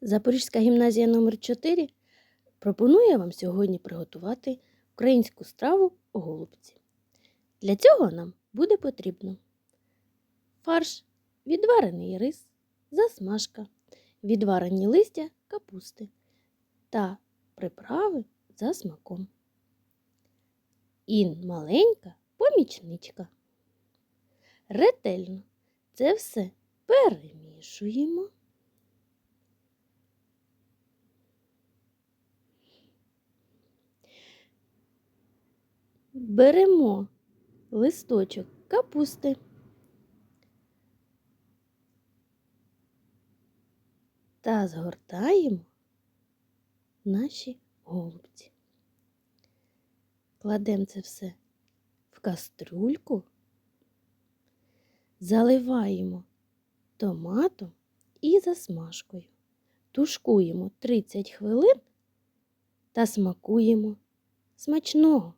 Запорізька гімназія номер 4 пропонує вам сьогодні приготувати українську страву голубці. Для цього нам буде потрібно фарш, відварений рис, засмажка, відварені листя капусти та приправи за смаком. І маленька помічничка. Ретельно це все перемішуємо. Беремо листочок капусти. Та згортаємо наші голубці. Кладемо це все в каструльку, заливаємо томатом і засмажкою. Тушкуємо 30 хвилин та смакуємо смачного.